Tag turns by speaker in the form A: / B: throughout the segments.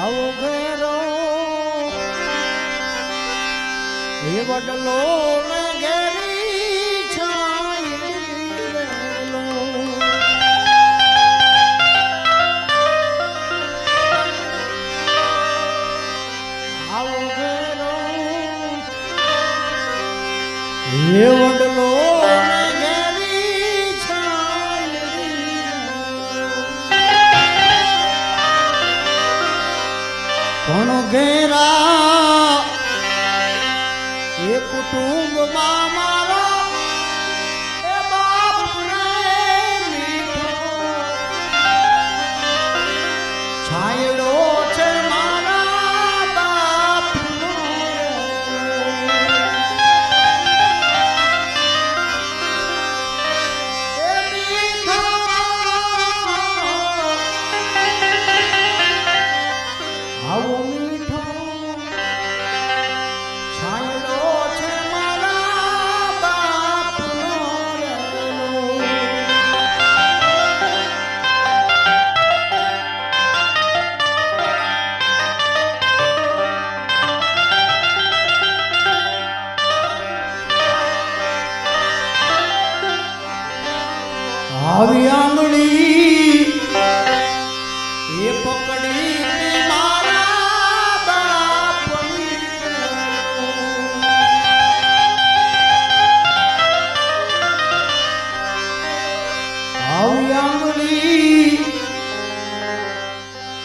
A: આવો ઘેરો એ વડલો ને ઘેરી છાંયડી વેલો. આવો ઘેરો એ વડલો પણ ઘેરા. એ કુટુંબમાં આવો મીઠો છાયડો આવી આંગળી એ પકડી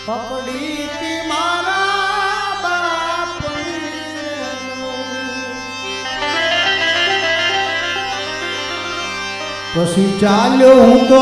A: પકડી મારા બાપની. પછી ચાલ્યો હું તો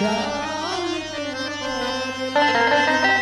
A: 家。